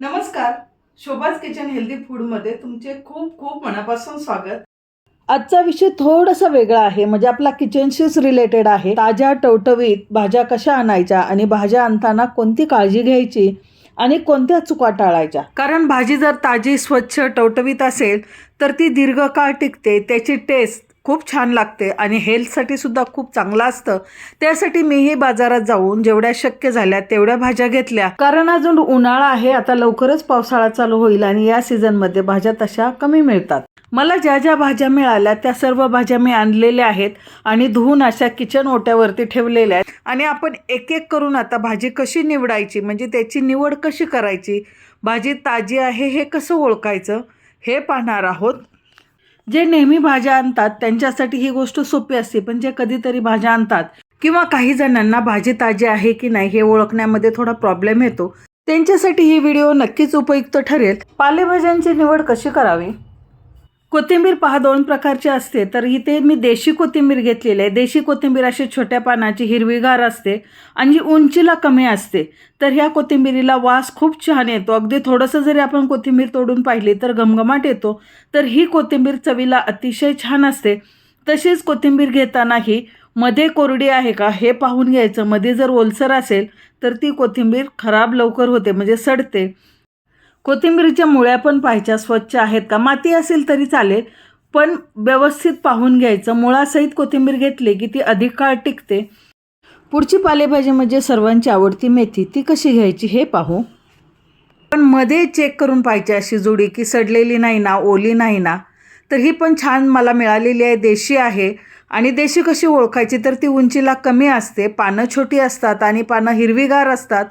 नमस्कार. शोभाज kitchen healthy फूडमध्ये तुमचे खूप खूप मनापासून स्वागत. आजचा विषय थोडासा वेगळा आहे म्हणजे आपला किचनशीच रिलेटेड आहे. ताज्या टवटवीत भाज्या कशा आणायच्या आणि भाज्या आणताना कोणती काळजी घ्यायची आणि कोणत्या चुका टाळायच्या? कारण भाजी जर ताजी स्वच्छ टवटवीत असेल तर ती दीर्घकाळ टिकते त्याची टेस्ट खूप छान लागते आणि हेल्थसाठी सुद्धा खूप चांगलं असतं. त्यासाठी मीही बाजारात जाऊन जेवढ्या शक्य झाल्या तेवढ्या भाज्या घेतल्या. कारण अजून उन्हाळा आहे आता लवकरच पावसाळा चालू होईल आणि या सीझनमध्ये भाज्या तशा कमी मिळतात. मला ज्या ज्या भाज्या मिळाल्या त्या सर्व भाज्या मी आणलेल्या आहेत आणि धुवून अशा किचन ओट्यावरती ठेवलेल्या आहेत. आणि आपण एक एक करून आता भाजी कशी निवडायची म्हणजे त्याची निवड कशी करायची भाजी ताजी आहे हे कसं ओळखायचं हे पाहणार आहोत. जे नेहमी भाज्या आणतात त्यांच्यासाठी ही गोष्ट सोपी असते पण जे कधीतरी भाज्या आणतात किंवा काही जणांना भाजी ताजी आहे की नाही हे ओळखण्यामध्ये थोडा प्रॉब्लेम येतो. त्यांच्यासाठी ही व्हिडिओ नक्कीच उपयुक्त ठरेल. पालेभाज्यांची निवड कशी करावी? कोथिंबीर पहा दोन प्रकारची असते. तर इथे मी देशी कोथिंबीर घेतलेली आहे. देशी कोथिंबीर अशी छोट्या पानाची हिरवीगार असते आणि जी उंचीला कमी असते. तर ह्या कोथिंबीरीला वास खूप छान येतो. अगदी थोडंसं जरी आपण कोथिंबीर तोडून पाहिली तर घमघमाट येतो. तर ही कोथिंबीर चवीला अतिशय छान असते. तशीच कोथिंबीर घेतानाही मध्ये कोरडी आहे का हे पाहून घ्यायचं. मध्ये जर ओलसर असेल तर ती कोथिंबीर खराब लवकर होते म्हणजे सडते. कोथिंबीरीच्या मुळ्या पण पाहायच्या स्वच्छ आहेत का? माती असेल तरी चालेल पण व्यवस्थित पाहून घ्यायचं. मुळासहित कोथिंबीर घेतली की ती अधिक काळ टिकते. पुढची पालेभाजी म्हणजे सर्वांची आवडती मेथी. ती कशी घ्यायची हे पाहू. पण मध्ये चेक करून पाहिजे अशी जुडी की सडलेली नाही ना ओली नाही ना. तर ही पण छान मला मिळालेली आहे. देशी आहे. आणि देशी कशी ओळखायची? तर ती उंचीला कमी असते. पानं छोटी असतात आणि पानं हिरवीगार असतात.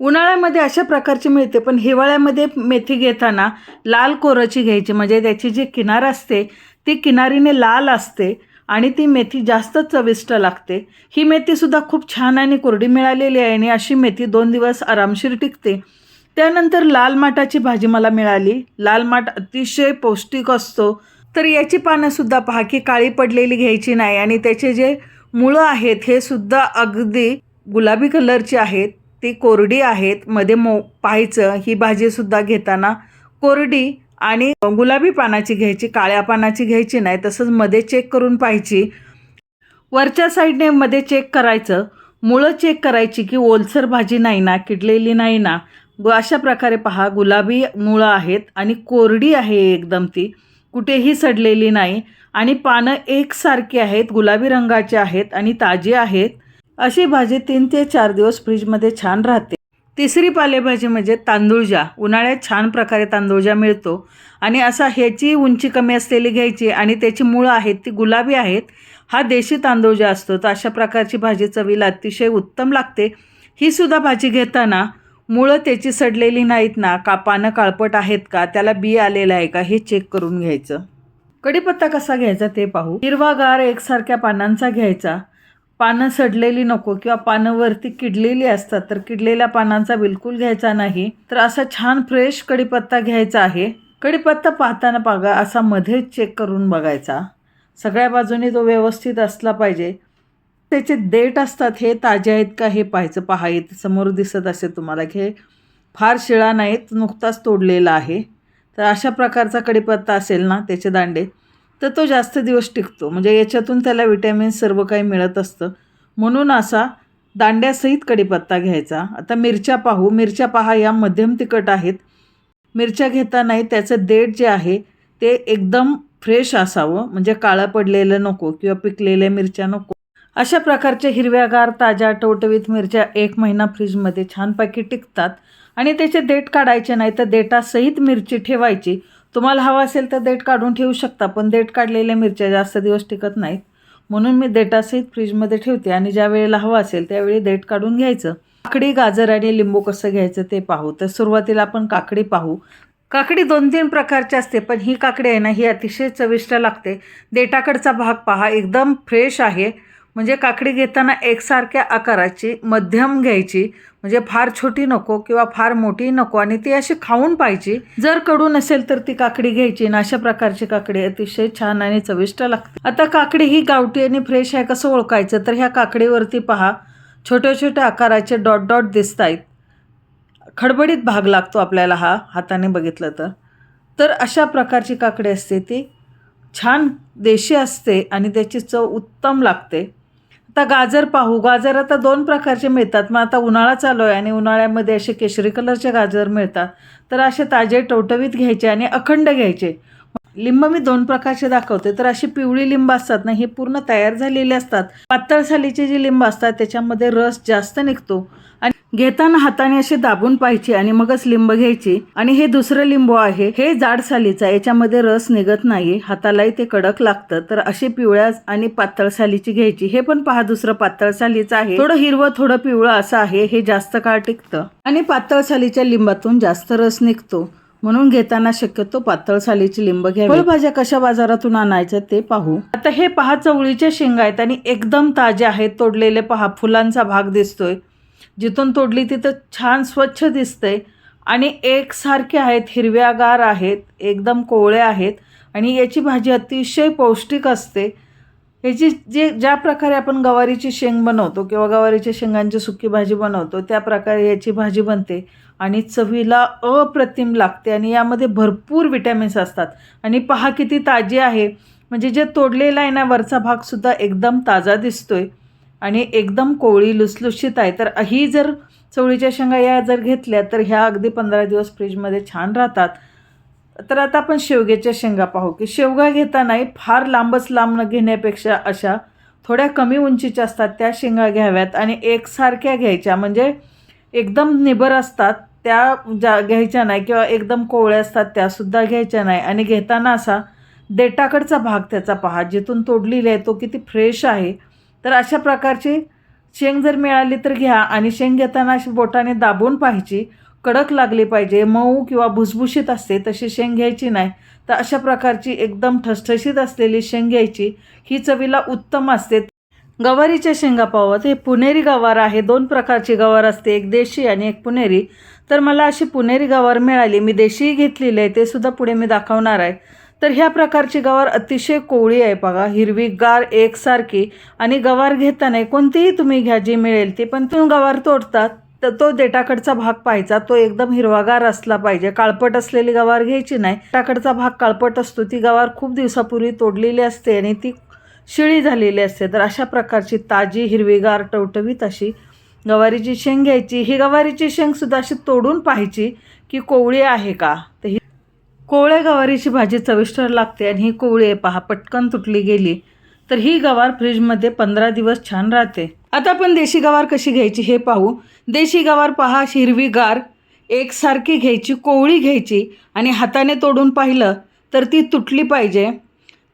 उन्हाळ्यामध्ये अशा प्रकारची मिळते पण हिवाळ्यामध्ये मेथी घेताना लाल कोराची घ्यायची. म्हणजे त्याची जी किनार असते ती किनारीने लाल असते आणि ती मेथी जास्त चविष्ट लागते. ही मेथीसुद्धा खूप छान आणि कोरडी मिळालेली आहे आणि अशी मेथी दोन दिवस आरामशीर टिकते. त्यानंतर लाल माठाची भाजी मला मिळाली. लाल माठ अतिशय पौष्टिक असतो. तर याची पानंसुद्धा पहा की काळी पडलेली घ्यायची नाही आणि त्याचे जे मुळं आहेत हे सुद्धा अगदी गुलाबी कलरची आहेत. ती कोरडी आहेत मध्ये मो पाहायचं ही भाजीसुद्धा घेताना कोरडी आणि गुलाबी पानाची घ्यायची काळ्या पानाची घ्यायची नाही तसंच मध्ये चेक करून पाहायची. वरच्या साईडने मध्ये चेक करायचं. मुळं चेक करायची की ओलसर भाजी नाही ना किडलेली नाही ना. अशा प्रकारे पहा गुलाबी मुळं आहेत आणि कोरडी आहे एकदम ती. कुठेही सडलेली नाही. आणि पानं एकसारखी आहेत गुलाबी रंगाची आहेत आणि ताजी आहेत. अशी भाजी तीन ते चार दिवस फ्रीजमध्ये छान राहते. तिसरी पालेभाजी म्हणजे तांदूळजा. उन्हाळ्यात छान प्रकारे तांदूळजा मिळतो आणि असा ह्याची उंची कमी असलेली घ्यायची आणि त्याची मुळं आहेत ती गुलाबी आहेत हा देशी तांदूळजा असतो. तर अशा प्रकारची भाजी चवीला अतिशय उत्तम लागते. ही सुद्धा भाजी घेताना मुळं त्याची सडलेली नाहीत ना का पानं काळपट आहेत का त्याला बी आलेलं आहे का हे चेक करून घ्यायचं. कढीपत्ता कसा घ्यायचा ते पाहू. हिरवागार एकसारख्या पानांचा घ्यायचा. पानं सडलेली नको किंवा पानं वरती किडलेली असतात तर किडलेल्या पानांचा बिलकुल घ्यायचा नाही. तर असा छान फ्रेश कढीपत्ता घ्यायचा आहे. कढीपत्ता पाहताना बघा असा मध्येच चेक करून बघायचा. सगळ्या बाजूने तो व्यवस्थित असला पाहिजे. त्याचे देठ असतात हे ताजे आहेत का हे पाहायचं. पहा समोर दिसत असेल तुम्हाला की हे फार शिळा नाहीत नुकताच तोडलेला आहे. तर अशा प्रकारचा कढीपत्ता असेल ना त्याचे दांडे. तर तो जास्त दिवस टिकतो. म्हणजे याच्यातून त्याला विटॅमिन सर्व काही मिळत असतं. म्हणून असा दांड्यासहित कढीपत्ता घ्यायचा. आता मिरच्या पाहू. मिरच्या पहा या मध्यम तिखट आहेत. मिरच्या घेतानाही त्याचं देठ जे आहे ते एकदम फ्रेश असावं. म्हणजे काळं पडलेलं नको किंवा पिकलेल्या मिरच्या नको. अशा प्रकारच्या हिरव्यागार ताज्या टवटवीत मिरच्या एक महिना फ्रीजमध्ये छानपैकी टिकतात. आणि त्याचे देठ काढायचे नाही तर देठासहित मिरची ठेवायची. तुम्हाला हवा असेल तर देठ काढून ठेवू शकता पण देठ काढलेल्या मिरच्या जास्त दिवस टिकत नाहीत. म्हणून मी देठासहित फ्रीजमध्ये ठेवते आणि ज्या वेळेला हवं असेल त्यावेळी देठ काढून घ्यायचं. काकडी गाजर आणि लिंबू कसं घ्यायचं ते पाहू. तर सुरुवातीला आपण काकडी पाहू. काकडी दोन तीन प्रकारची असते पण ही काकडी आहे ना ही अतिशय चविष्ट लागते. देठाकडचा भाग पहा एकदम फ्रेश आहे. म्हणजे काकडी घेताना एकसारख्या आकाराची मध्यम घ्यायची. म्हणजे फार छोटी नको किंवा फार मोठी नको आणि ती अशी खाऊन पाहिजे जर कडू नसेल तर ती काकडी घ्यायची आणि अशा प्रकारची काकडी अतिशय छान आणि चविष्ट लागते. आता काकडी ही गावठी आणि फ्रेश आहे कसं ओळखायचं? तर ह्या काकडीवरती पहा छोट्या छोट्या आकाराचे डॉट डॉट दिसत आहेत खडबडीत भाग लागतो आपल्याला हा हाताने बघितलं तर. तर अशा प्रकारची काकडी असते ती. छान देशी असते आणि त्याची चव उत्तम लागते. आता गाजर पाहू. गाजर आता दोन प्रकारचे मिळतात. मग आता उन्हाळा चालू आहे आणि उन्हाळ्यामध्ये असे केशरी कलरचे गाजर मिळतात. तर असे ताजे टवटवीत घ्यायचे आणि अखंड घ्यायचे. लिंब मी दोन प्रकारचे दाखवते. तर अशी पिवळी लिंब असतात ना हे पूर्ण तयार झालेले असतात. पातळ सालीचे जे लिंब असतात त्याच्यामध्ये रस जास्त निघतो. आणि घेताना हाताने असे दाबून पाहिजे आणि मगच लिंब घ्यायची. आणि हे दुसरं लिंबू आहे हे जाड सालीचं आहे याच्यामध्ये रस निघत नाही हातालाही ते कडक लागतं. तर अशी पिवळ्या आणि पातळ सालीची घ्यायची. हे पण पहा दुसरं पातळ सालीचं आहे. थोडं हिरवं थोडं पिवळं असं आहे. हे जास्त काळ टिकतं. आणि पातळ सालीच्या लिंबातून जास्त रस निघतो. म्हणून घेताना शक्यतो पातळ सालीची लिंब घ्या फळभाज्या कशा बाजारातून आणायच्या ते पाहू. आता हे पहा चवळीच्या शेंगा आहेत आणि एकदम ताजे आहेत तोडलेले पहा फुलांचा भाग दिसतोय. जिथून तोडली तिथं छान स्वच्छ दिसतंय. आणि एकसारखे आहेत हिरव्यागार आहेत एकदम कोवळे आहेत. आणि याची भाजी अतिशय पौष्टिक असते. याची जे ज्या प्रकारे आपण गवारीची शेंग बनवतो किंवा गवारीच्या शेंगांची सुकी भाजी बनवतो त्या प्रकारे याची भाजी बनते आणि चवीला अप्रतिम लागते आणि यामध्ये भरपूर विटॅमिन्स असतात. आणि पहा किती ताजी आहे. म्हणजे जे तोडलेला आहे ना वरचा भागसुद्धा एकदम ताजा दिसतोय आणि एकदम कोवळी लुसलुशीत आहे. तर ही जर चवळीच्या शेंगा या जर घेतल्या तर ह्या अगदी पंधरा दिवस फ्रीजमध्ये छान राहतात. तर आता आपण शेवग्याच्या शेंगा पाहू की शेवगा घेतानाही फार लांबच लांब न घेण्यापेक्षा अशा थोड्या कमी उंचीच्या असतात त्या शेंगा घ्याव्यात आणि एकसारख्या घ्यायच्या. म्हणजे एकदम निबर असतात त्या ज्या घ्यायच्या नाही किंवा एकदम कोवळ्या असतात त्यासुद्धा घ्यायच्या नाही. आणि घेताना असा देटाकडचा भाग त्याचा पहा जिथून तोडलेला आहे तो किती फ्रेश आहे. तर अशा प्रकारची शेंग जर मिळाली तर घ्या आणि शेंग घेताना अशी बोटाने दाबून पाहायची. कडक लागली पाहिजे मऊ किंवा भुसभुशीत असते तशी शेंग घ्यायची नाही. तर अशा प्रकारची एकदम ठसठशीत असलेली शेंग घ्यायची. ही चवीला उत्तम असते. गवारीच्या शेंगा पावत हे पुणेरी गवार आहे. दोन प्रकारची गवार असते एक देशी आणि एक पुणेरी. तर मला अशी पुणेरी गवार मिळाली. मी देशीही घेतलेली आहे ते सुद्धा पुढे मी दाखवणार आहे. तर ह्या प्रकारची गवार अतिशय कोवळी आहे बघा. हिरवीगार एकसारखी. आणि गवार घेताना कोणतीही तुम्ही घ्या जी मिळेल ती. पण तुम्ही गवार तोडतात. तर तो देटाकडचा भाग पाहायचा. तो एकदम हिरवागार असला पाहिजे. काळपट असलेली गवार घ्यायची नाही. देटाकडचा भाग काळपट असतो. ती गवार खूप दिवसापूर्वी तोडलेली असते आणि ती शिळी झालेली असते. तर अशा प्रकारची ताजी हिरवीगार टवटवीत अशी गवारीची शेंग घ्यायची. ही गवारीची शेंगसुद्धा अशी तोडून पाहायची की कोवळी आहे का? तर ही कोवळ्या गवारीची भाजी चविष्ट लागते आणि ही कोवळी आहे पहा पटकन तुटली गेली. तर ही गवार फ्रीजमध्ये पंधरा दिवस छान राहते. आता आपण देशी गवार कशी घ्यायची हे पाहू. देशी गवार पहा हिरवीगार एकसारखी घ्यायची कोवळी घ्यायची आणि हाताने तोडून पाहिलं तर ती तुटली पाहिजे.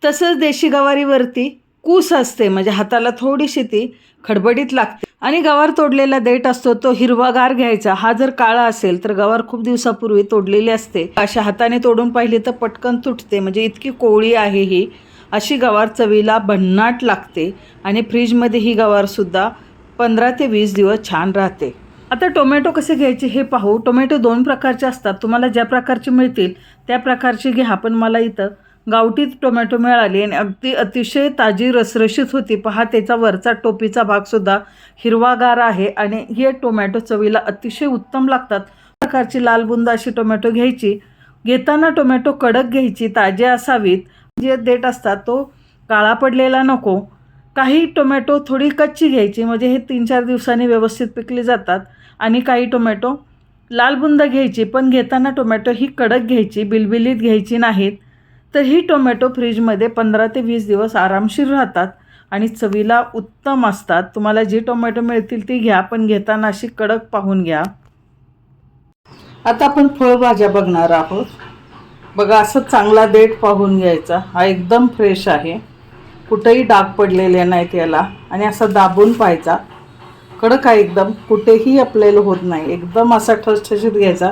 तसंच देशी गवारीवरती कूस असते म्हणजे हाताला थोडीशी ती खडबडीत लागते. आणि गवार तोडलेला देठ असतो तो हिरवागार घ्यायचा. हा जर काळा असेल तर गवार खूप दिवसापूर्वी तोडलेली असते. अशा हाताने तोडून पाहिली तर पटकन तुटते म्हणजे इतकी कोवळी आहे ही. अशी गवार चवीला भन्नाट लागते आणि फ्रीजमध्ये ही गवारसुद्धा पंधरा ते वीस दिवस छान राहते. आता टोमॅटो कसे घ्यायचे हे पाहू. टोमॅटो दोन प्रकारचे असतात. तुम्हाला ज्या प्रकारचे मिळतील त्या प्रकारचे घ्या. पण मला इथं गावठी टोमॅटो मिळाली आणि अगदी अतिशय ताजी रसरशीत होती. पहा त्याचा वरचा टोपीचा भागसुद्धा हिरवागार आहे आणि हे टोमॅटो चवीला अतिशय उत्तम लागतात. प्रकारची लाल बुंद अशी टोमॅटो घ्यायची. घेताना टोमॅटो कडक घ्यायची ताजे असावीत. जे देठ असतात तो काळा पडलेला नको. काही टोमॅटो थोडी कच्ची घ्यायची म्हणजे हे तीन चार दिवसांनी व्यवस्थित पिकली जातात. आणि काही टोमॅटो लाल बुंद घ्यायची पण घेताना टोमॅटो ही कडक घ्यायची बिलबिलीत घ्यायची नाहीत. तर ही टोमॅटो फ्रीजमध्ये पंधरा ते वीस दिवस आरामशीर राहतात आणि चवीला उत्तम असतात. तुम्हाला जी टोमॅटो मिळतील ती घ्या पण घेताना अशी कडक पाहून घ्या. आता आपण फळभाज्या बघणार आहोत. बघा असं चांगला देठ पाहून घ्यायचा. हा एकदम फ्रेश आहे. कुठेही डाग पडलेले नाहीत याला. आणि असा दाबून पाहायचा. कडक आहे एकदम. कुठेही आपल्याला होत नाही. एकदम असा ठसठशीत घ्यायचा.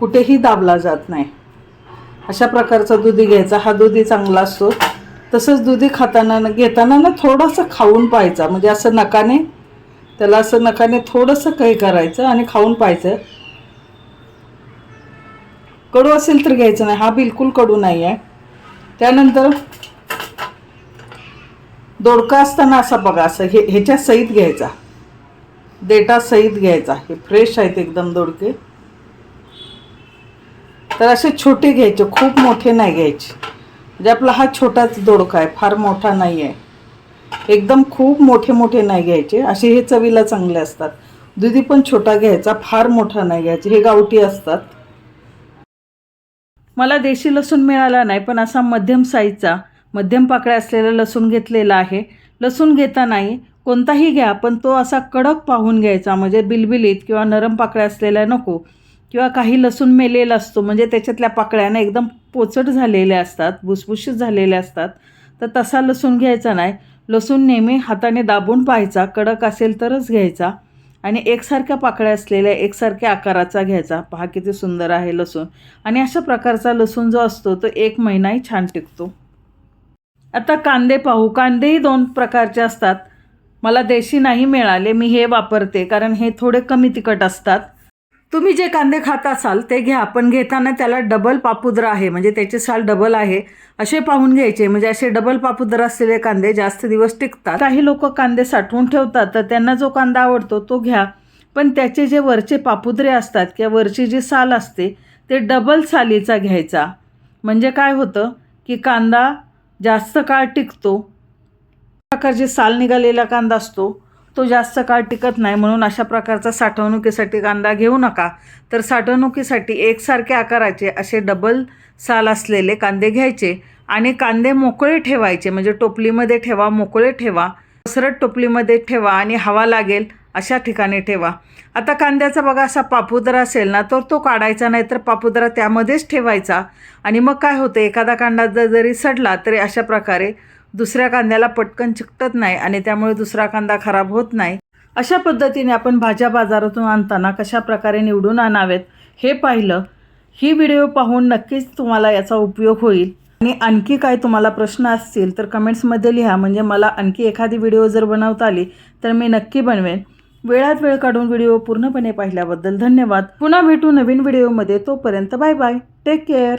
कुठेही दाबला जात नाही. अशा प्रकारचा दुधी घ्यायचा. हा दुधी चांगला असतो. तसंच दुधी खाताना न- घेताना ना थोडंसं खाऊन पाहायचा. म्हणजे असं नकाने त्याला असं नकाने थोडंसं काही करायचं आणि खाऊन पाहायचं. कडू असेल तर घ्यायचं नाही. हा बिलकुल कडू नाही आहे त्यानंतर दोडका असताना असा बघा असं हे ह्याच्या सईत घ्यायचा. देटा सईत घ्यायचा. हे फ्रेश आहेत एकदम दोडके. तर असे छोटे घ्यायचे खूप मोठे नाही घ्यायचे. म्हणजे आपला हा छोटाच दोडका आहे फार मोठा नाही आहे एकदम खूप मोठे मोठे नाही घ्यायचे. असे हे चवीला चांगले असतात. दुधी पण छोटा घ्यायचा फार मोठा नाही घ्यायचे. हे गावठी असतात. मला देशी लसूण मिळाला नाही पण असा मध्यम साईजचा मध्यम पाकळ्या असलेला लसूण घेतलेलं आहे. लसूण घेता नाही. कोणताही घ्या पण तो असा कडक पाहून घ्यायचा. म्हणजे बिलबिलीत किंवा नरम पाकळ्या असलेल्या नको. किंवा काही लसूण मेलेला असतो म्हणजे त्याच्यातल्या पाकळ्यांना एकदम पोचट झालेल्या असतात भुसभुशीत झालेल्या असतात तर तसा लसूण घ्यायचा नाही. लसूण नेहमी हाताने दाबून पाहायचा कडक असेल तरच घ्यायचा. आणि एकसारख्या पाकळ्या असलेल्या एकसारख्या आकाराचा घ्यायचा. पहा किती सुंदर आहे लसूण. आणि अशा प्रकारचा लसूण जो असतो तो एक महिनाही छान टिकतो. आता कांदे पाहू. कांदेही दोन प्रकारचे असतात. मला देशी नाही मिळाले मी हे वापरते कारण हे थोडे कमी तिखट असतात. तुम्ही जे कांदे खात असाल ते घ्या. पण घेताना त्याला डबल पापुद्रा आहे. म्हणजे त्याची साल डबल आहे. असे पाहून घ्यायचे. म्हणजे असे डबल पापुद्रा असलेले कांदे जास्त दिवस टिकतात. काही लोक कांदे साठवून ठेवतात. तर त्यांना जो कांदा आवडतो तो घ्या. पण त्याचे जे वरचे पापुद्रे असतात किंवा वरची जी साल असते ते डबल सालीचा घ्यायचा. म्हणजे काय होतं की कांदा जास्त काळ टिकतो. प्रकारची साल निघालेला कांदा असतो तो जास्त काळ टिकत नाही. म्हणून अशा प्रकारचा साठवणुकीसाठी कांदा घेऊ नका. तर साठवणुकीसाठी एकसारख्या आकाराचे असे डबल साल असलेले कांदे घ्यायचे आणि कांदे मोकळे ठेवायचे. म्हणजे टोपलीमध्ये ठेवा मोकळे ठेवा. पसरट टोपलीमध्ये ठेवा आणि हवा लागेल अशा ठिकाणी ठेवा. आता कांद्याचा बघा असा पापुदरा असेल ना तर तो काढायचा नाही तर पापुदरा त्यामध्येच ठेवायचा. आणि मग काय होतं एखादा कांदा जर जरी सडला तरी अशा प्रकारे दुसऱ्या कांद्याला पटकन चिकटत नाही आणि त्यामुळे दुसरा कांदा खराब होत नाही. अशा पद्धतीने आपण भाज्या बाजारातून आणताना कशा प्रकारे निवडून आणावेत हे पाहिलं. ही व्हिडिओ पाहून नक्कीच तुम्हाला याचा उपयोग होईल. आणि आणखी काय तुम्हाला प्रश्न असतील तर कमेंट्समध्ये लिहा. म्हणजे मला आणखी एखादी व्हिडिओ जर बनवता आली तर मी नक्की बनवेन. वेळात वेळ काढून व्हिडिओ पूर्णपणे पाहिल्याबद्दल धन्यवाद. पुन्हा भेटू नवीन व्हिडिओमध्ये. तोपर्यंत बाय बाय. Take care